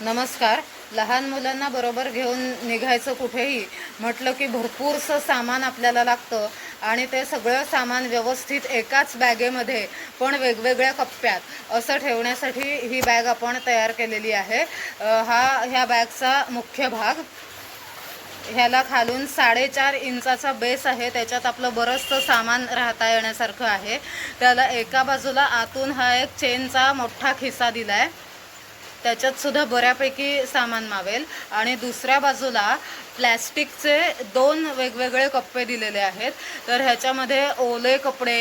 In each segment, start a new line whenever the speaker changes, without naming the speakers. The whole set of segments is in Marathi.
नमस्कार. लहान मुलांना बरोबर घेऊन निघायचं कुठेही म्हटलं की भरपूरसं सामान आपल्याला लागतं आणि ते सगळं सामान व्यवस्थित एकाच बॅगेमध्ये पण वेगवेगळ्या कप्प्यात असं ठेवण्यासाठी ही बॅग आपण तयार केलेली आहे. हा ह्या बॅगचा मुख्य भाग. ह्याला खालून साडेचार इंचाचा बेस आहे. त्याच्यात आपलं बरंचसं सामान राहता येण्यासारखं आहे. त्याला एका बाजूला आतून हा एक चेनचा मोठा खिसा दिला आहे त्याच्यात सुद्धा बऱ्यापैकी सामान मावेल. आणि दुसऱ्या बाजूला प्लॅस्टिकचे दोन वेगवेगळे कप्पे दिलेले आहेत. तर ह्याच्यामध्ये ओले कपडे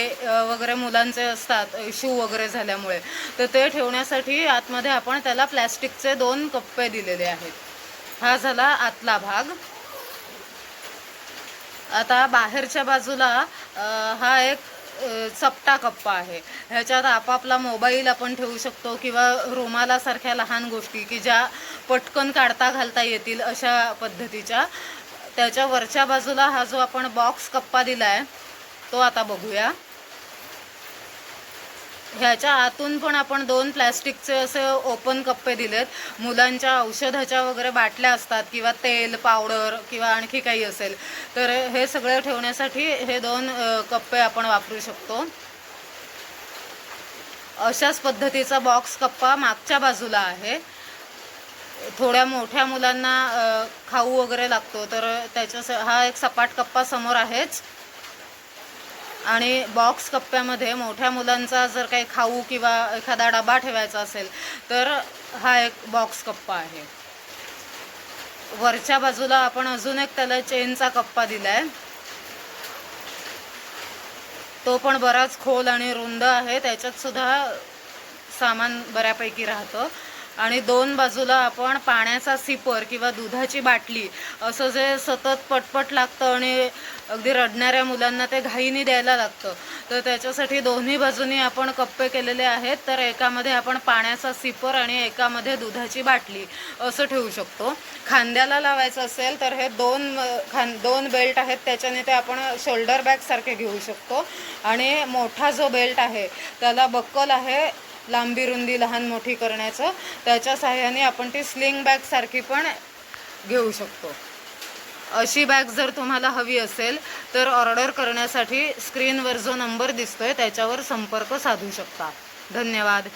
वगैरे मुलांचे असतात शू वगैरे झाल्यामुळे. तर ते ठेवण्यासाठी आतमध्ये आपण त्याला प्लॅस्टिकचे दोन कप्पे दिलेले आहेत. हा झाला आतला भाग. आता बाहेरच्या बाजूला हा एक चपटा कप्पा आहे. ह्याच्यात आपापला मोबाईल आपण ठेवू शकतो किंवा रुमालासारख्या लहान गोष्टी की ज्या पटकन काढता घालता येतील अशा पद्धतीच्या. त्याच्या वरच्या बाजूला हा जो आपण बॉक्स कप्पा दिला आहे तो आता बघूया. ह्याच्या आतून पण आपण दोन प्लॅस्टिकचे असे ओपन कप्पे दिलेत. मुलांच्या औषधाच्या वगैरे बाटल्या असतात किंवा तेल पावडर किंवा आणखी काही असेल. तर हे सगळं ठेवण्यासाठी हे दोन कप्पे आपण वापरू शकतो. अशाच पद्धतीचा बॉक्स कप्पा मागच्या बाजूला आहे. थोड्या मोठ्या मुलांना खाऊ वगैरे लागतो तर त्याच्या हा एक सपाट कप्पा समोर आहेच. आणि बॉक्स कप्प्यामध्ये मोठ्या मुलांचा जर काही खाऊ किंवा एखादा डबा ठेवायचा असेल तर हा एक बॉक्स कप्पा आहे. वरच्या बाजूला आपण अजून एक त्याला चेनचा कप्पा दिलाय. तो पण बराच खोल आणि रुंद आहे त्याच्यात सुद्धा सामान बऱ्यापैकी राहतं. आणि दोन बाजूला आपण पाण्याचा सिपर किंवा दुधाची बाटली असं जे सतत पटपट लागतं आणि अगदी रडणाऱ्या मुलांना ते घाईने द्यायला लागतं. तर त्याच्यासाठी दोन्ही बाजूनी आपण कप्पे केलेले आहेत तर एकामध्ये आपण पाण्याचा सिपर आणि एकामध्ये दुधाची बाटली असं ठेवू शकतो. खांद्याला लावायचं असेल तर हे दोन खां दोन बेल्ट आहेत त्याच्याने ते आपण शोल्डर बॅगसारखे घेऊ शकतो. आणि मोठा जो बेल्ट आहे त्याला बक्कल आहे लांबी रुंदी लहान मोठी करण्याचं. त्याच्या सहाय्याने आपण ती स्लिंग बॅगसारखी पण घेऊ शकतो. अशी बॅग जर तुम्हाला हवी असेल तर ऑर्डर करण्यासाठी स्क्रीनवर जो नंबर दिसतोय त्याच्यावर संपर्क साधू शकता. धन्यवाद.